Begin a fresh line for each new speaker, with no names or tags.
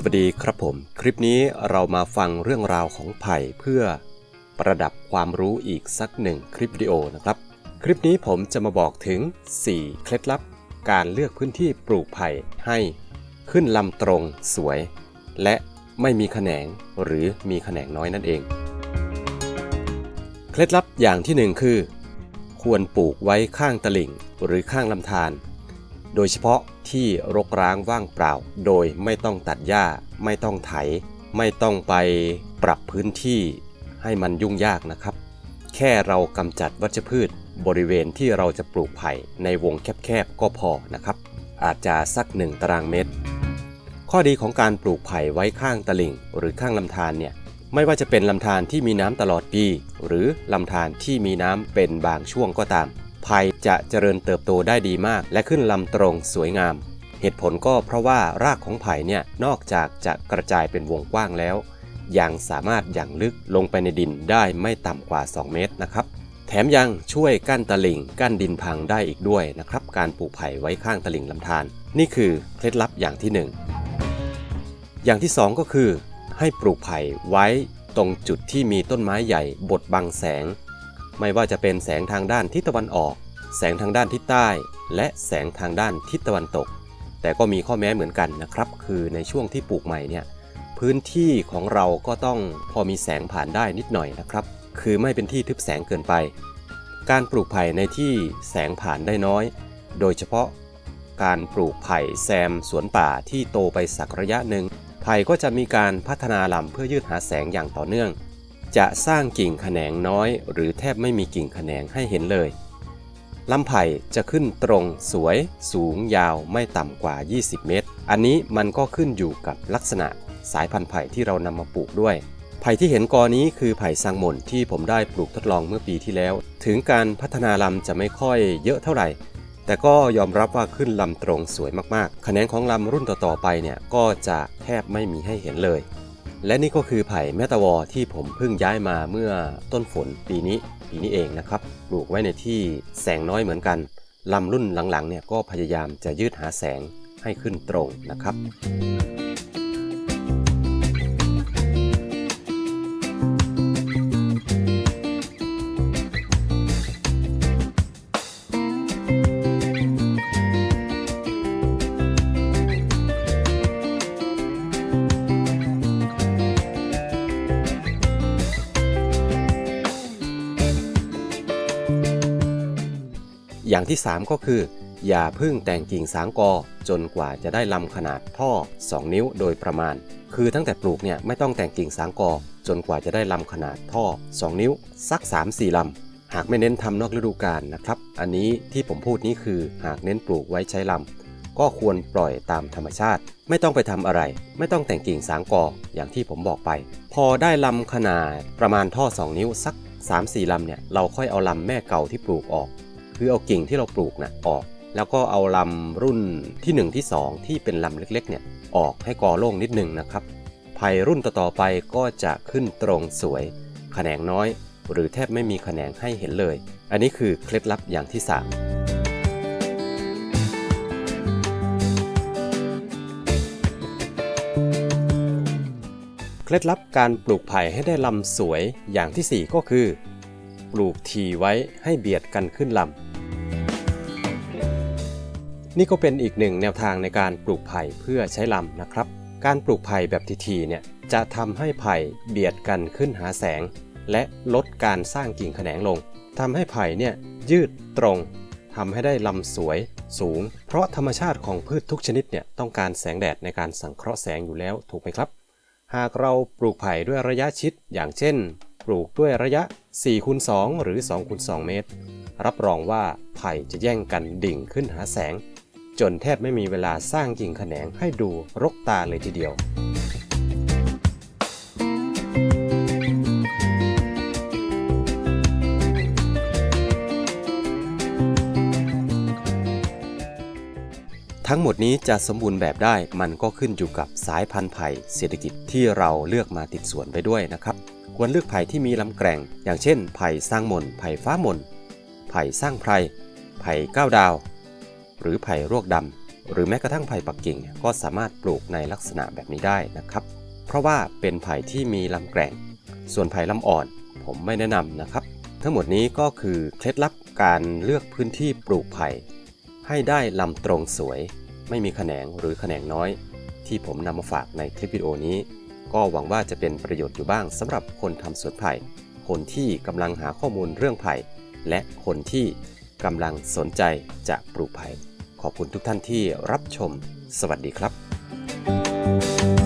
สวัสดีครับผม คลิปนี้เรามาฟังเรื่องราวของไผ่เพื่อประดับความรู้อีกสักหนึ่งคลิปวิดีโอนะครับ คลิปนี้ผมจะมาบอกถึง 4 เคล็ดลับ การเลือกพื้นที่ปลูกไผ่ให้ขึ้นลำตรงสวย และไม่มีแขนงหรือมีแขนงน้อยนั่นเอง เคล็ดลับอย่างที่หนึ่งคือ ควรปลูกไว้ข้างตลิ่งหรือข้างลำธาร โดยเฉพาะที่รกร้างว่างเปล่า โดยไม่ต้องตัดหญ้า ไม่ต้องไถ ไม่ต้องไปปรับพื้นที่ให้มันยุ่งยากนะครับ แค่เรากำจัดวัชพืชบริเวณที่เราจะปลูกไผ่ในวงแคบๆก็พอนะครับ อาจจะสักหนึ่งตารางเมตร ข้อดีของการปลูกไผ่ไว้ข้างตลิ่ง หรือข้างลำธารเนี่ยไม่ว่าจะเป็นลำธารที่มีน้ำตลอดปี หรือลำธารที่มีน้ำเป็นบางช่วงก็ตาม ไผ่จะเจริญเติบโตได้ดีมาก และขึ้นลำตรงสวยงาม เหตุผลก็เพราะว่ารากของไผ่เนี่ยนอกจากจะกระจายเป็นวงกว้างแล้ว ยังสามารถอย่างลึกลงไปในดินได้ไม่ต่ำกว่า 2 เมตรนะครับ แถมยังช่วยกั้นตะลิ่งกั้นดินพังได้อีกด้วยนะครับ การปลูกไผ่ไว้ข้างตะลิ่งลำธารนี่คือเคล็ดลับอย่างที่หนึ่งอย่างที่ 2 ก็คือ ให้ปลูกไผ่ไว้ตรงจุดที่มีต้นไม้ใหญ่บดบังแสง ไม่ว่าจะเป็นแสงทางด้านทิศตะวันออก แสงทางด้านทิศใต้ และแสงทางด้านทิศตะวันตก แต่ก็มีข้อแม้เหมือนกันนะครับ คือในช่วงที่ปลูกใหม่เนี่ยพื้นที่ของเราก็ต้องพอมีแสงผ่านได้นิดหน่อยนะครับ คือไม่เป็นที่ทึบแสงเกินไป การปลูกไผ่ในที่แสงผ่านได้น้อย โดยเฉพาะการปลูกไผ่แซมสวนป่าที่โตไปสักระยะหนึ่งไผ่ก็จะมีการพัฒนาลำเพื่อยืดหาแสงอย่างต่อเนื่อง จะสร้างกิ่งแขนงน้อย หรือแทบไม่มีกิ่งแขนงให้เห็นเลยลำไผ่จะขึ้นตรงสวย สูงยาวไม่ต่ำกว่า 20 เมตร อันนี้มันก็ขึ้นอยู่กับลักษณะสายพันธุ์ไผ่ที่เรานำมาปลูกด้วย ไผ่ที่เห็นกอนี้คือไผ่สังหม่นที่ผมได้ปลูกทดลองเมื่อปีที่แล้ว ถึงการพัฒนาลำจะไม่ค่อยเยอะเท่าไหร่ แต่ก็ยอมรับว่าขึ้นลำตรงสวยมากๆ แขนงของลำรุ่นต่อๆไปเนี่ยก็จะแทบไม่มีให้เห็นเลย และนี่ก็คือไผ่แมตาวอที่ผมเพิ่งย้ายมาเมื่อต้นฝนปีนี้ปีนี้เองนะครับ ปลูกไว้ในที่แสงน้อยเหมือนกัน ลำรุ่นหลังๆเนี่ยก็พยายามจะยืดหาแสงให้ขึ้นตรงนะครับ อย่างที่ 3 ก็คือ อย่าพึ่งแต่งกิ่งสางกอ จนกว่าจะได้ลำขนาดท่อ 2 นิ้วโดยประมาณ คือตั้งแต่ปลูกเนี่ยไม่ต้องแต่งกิ่งสางกอ จนกว่าจะได้ลำขนาดท่อ 2 นิ้ว สัก 3-4ลำหากไม่เน้นทำนอกฤดูกาลนะครับ อันนี้ที่ผมพูดนี้คือหากเน้นปลูกไว้ใช้ลำก็ควรปล่อยตามธรรมชาติ ไม่ต้องไปทำอะไร ไม่ต้องแต่งกิ่งสางกออย่างที่ผมบอกไป พอได้ลำขนาดประมาณท่อ 2 นิ้วสัก 3-4ลำเนี่ยเราค่อยเอาลำแม่เก่าที่ปลูกออก คือเอากิ่งที่เราปลูกนะออก แล้วก็เอาลำรุ่นที่ 1 ที่ 2 ที่เป็นลำเล็กๆเนี่ยออกให้กอโล่งนิดนึงนะครับไผ่รุ่นต่อๆไปก็จะขึ้นตรงสวยแขนงน้อย หรือแทบไม่มีแขนงให้เห็นเลย อันนี้คือเคล็ดลับอย่างที่3เคล็ดลับการปลูกไผ่ให้ได้ลำสวยอย่างที่ 4 ก็คือ ปลูกทีไว้ให้เบียดกันขึ้นลำ นี่ก็เป็นอีกหนึ่งแนวทางในการปลูกไผ่เพื่อใช้ลำนะครับ การปลูกไผ่แบบทีๆเนี่ยจะทำให้ไผ่เบียดกันขึ้นหาแสง และลดการสร้างกิ่งแขนงลงทำให้ไผ่เนี่ยยืดตรงทำให้ได้ลำสวยสูง เพราะธรรมชาติของพืชทุกชนิดเนี่ยต้องการแสงแดดในการสังเคราะห์แสงอยู่แล้วถูกไหมครับ หากเราปลูกไผ่ด้วยระยะชิด อย่างเช่น ปลูกด้วยระยะ4คูณ2หรือ2คูณ2เมตร รับรองว่าไผ่จะแย่งกันดิ่งขึ้นหาแสง จนแทบไม่มีเวลาสร้างกิ่งแขนงให้ดูรกตาเลยทีเดียว ทั้งหมดนี้จะสมบูรณ์แบบได้มันก็ขึ้นอยู่กับสายพันธุ์ไผ่เศรษฐกิจที่เราเลือกมาติดสวนไปด้วยนะครับ ควรเลือกไผ่ที่มีลำแกร่ง อย่างเช่น ไผ่สร้างมนไผ่ฟ้ามนไผ่สร้างไพรไผ่ก้าวดาว หรือไผ่รวกดำหรือแม้กระทั่งไผ่ปักกิ่งก็สามารถปลูกในลักษณะแบบนี้ได้นะครับ เพราะว่าเป็นไผ่ที่มีลำแกร่ง ส่วนไผ่ลำอ่อน ผมไม่แนะนำนะครับ ทั้งหมดนี้ก็คือเคล็ดลับการเลือกพื้นที่ปลูกไผ่ให้ได้ลำตรงสวย ไม่มีแขนงหรือแขนงน้อย ที่ผมนำมาฝากในคลิปวิดีโอนี้ ก็หวังว่าจะเป็นประโยชน์อยู่บ้างสำหรับคนทำสวนไผ่ คนที่กำลังหาข้อมูลเรื่องไผ่ และคนที่กำลังสนใจจะปลูกไผ่ ขอบคุณทุกท่านที่รับชม สวัสดีครับ